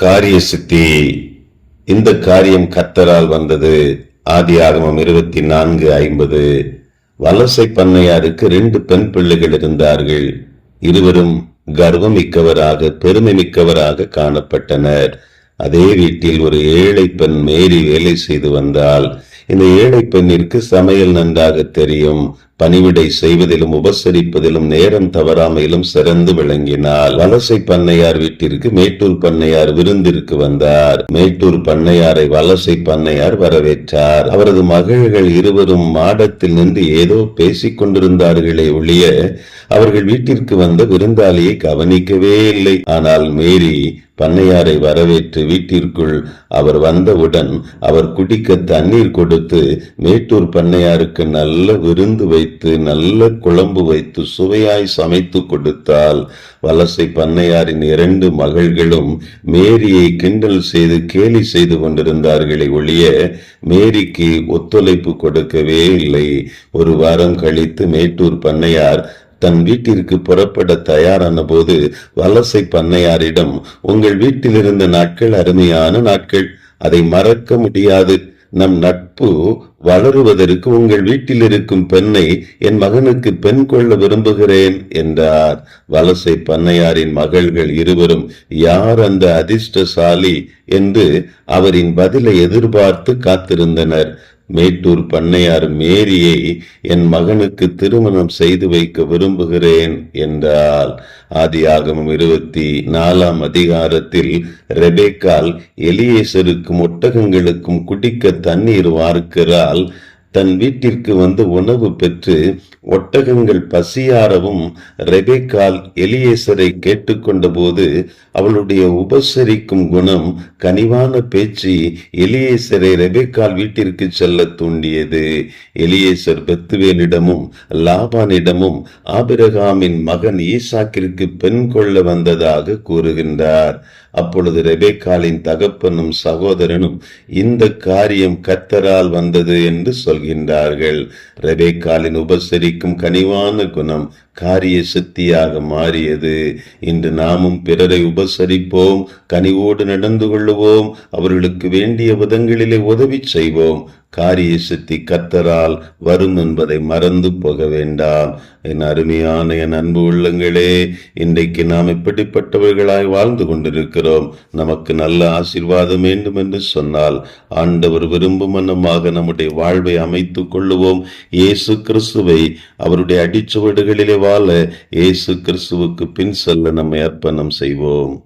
காரிய சித்தி இந்த காரியம் கத்தரால் வந்தது. ஆதியாகமம் இருபத்தி நான்கு ஐம்பது. வலசை பண்ணையாருக்கு ரெண்டு பெண் பிள்ளைகள் இருந்தார்கள். இருவரும் கர்வம் மிக்கவராக பெருமை மிக்கவராக காணப்பட்டனர். அதே வீட்டில் ஒரு ஏழை பெண் மேரி வேலை செய்து வந்தால் இந்த ஏழை பெண்ணிற்கு சமையல் நன்றாக தெரியும். பணிவிடை செய்வதிலும் உபசரிப்பதிலும் நேரம் தவறாமையிலும் சிறந்து விளங்கினார். வலசை பண்ணையார் வீட்டிற்கு மேட்டூர் பண்ணையார் விருந்திற்கு வந்தார். மேட்டூர் பண்ணையாரை வலசை பண்ணையார் வரவேற்றார். அவரது மகள்கள் இருவரும் மாடத்தில் நின்று ஏதோ பேசிக் கொண்டிருந்தார்களே ஒழிய அவர்கள் வீட்டிற்கு வந்த விருந்தாளியை கவனிக்கவே இல்லை. ஆனால் மேரி பண்ணையாரை வரவேற்று வீட்டிற்குள் அவர் வந்தவுடன் அவர் குடிக்க தண்ணீர் கொடுத்து மேட்டூர் பண்ணையாருக்கு நல்ல விருந்து வைத்து வைத்து நல்ல குழம்பு வைத்து சுவையாய் சமைத்து கொடுத்தால் வலசை பண்ணையாரின் இரண்டு மகள்களும் மேரியை கிண்டல் செய்து கேலி செய்து கொண்டிருந்தார்களே ஒழிய மேரிக்கு ஒத்துழைப்பு கொடுக்கவே இல்லை. ஒரு வாரம் கழித்து மேட்டூர் பண்ணையார் தன் வீட்டிற்கு புறப்பட தயாரான போது வலசை பண்ணையாரிடம் உங்கள் வீட்டில் இருந்த நாட்கள் அருமையான நாட்கள். அதை மறக்க முடியாது. நம் நட்பு வளருவதற்கு உங்கள் வீட்டில் இருக்கும் பெண்ணை என் மகனுக்கு பெண் கொள்ள விரும்புகிறேன் என்றார். வலசை பண்ணையாரின் மகள்கள் இருவரும் யார் அந்த அதிர்ஷ்டசாலி? என்று அவரின் பதிலை எதிர்பார்த்து காத்திருந்தனர். மேட்டூர் பண்ணையார் மேரியை என் மகனுக்கு திருமணம் செய்து வைக்க விரும்புகிறேன் என்றால் ஆதியாகமம் இருபத்தி நாலாம் அதிகாரத்தில் ரெபேக்கால் எலியேசருக்கும் ஒட்டகங்களுக்கும் குடிக்க தண்ணீர் வார்க்கிறாள். தன் வீட்டிற்கு வந்து உணவு பெற்று ஒட்டகங்கள் பசியாரவும் ரெபேக்கால் எலியேசரை கேட்டுக்கொண்ட போது அவளுடைய உபசரிக்கும் குணம் கனிவான பேச்சு எலியேசரை ரெபேக்கால் வீட்டிற்கு செல்ல தூண்டியது. எலியேசர் பெத்துவேலிடமும் லாபானிடமும் ஆபிரகாமின் மகன் ஈசாக்கிற்கு பெண் கொள்ள வந்ததாக கூறுகின்றார். அப்பொழுது ரெபேக்காலின் தகப்பனும் சகோதரனும் இந்த காரியம் கத்தரால் வந்தது என்று சொல்கின்றார்கள். ரெபேக்காலின் உபசரிக்கும் கனிவான குணம் காரிய சக்தியாக மாறியது. இன்று நாமும் பிறரை உபசரிப்போம் கனிவோடு நடந்து கொள்ளுவோம் அவர்களுக்கு வேண்டிய விதங்களிலே உதவி செய்வோம். காரிய சித்தி கத்தரால் வரும் என்பதை மறந்து போக வேண்டாம். என் அருமையான என் அன்பு உள்ளங்களே இன்றைக்கு நாம் இப்படிப்பட்டவர்களாய் வாழ்ந்து கொண்டிருக்கிறோம். நமக்கு நல்ல ஆசீர்வாதம் வேண்டும் என்று சொன்னால் ஆண்டவர் விரும்பும் மனமாக நம்முடைய வாழ்வை அமைத்துக் கொள்ளுவோம். இயேசு கிறிஸ்துவை அவருடைய அடிச்சுவடுகளிலே வாழ இயேசு கிறிஸ்துவுக்கு பின் செல்ல நம்மை அர்ப்பணம் செய்வோம்.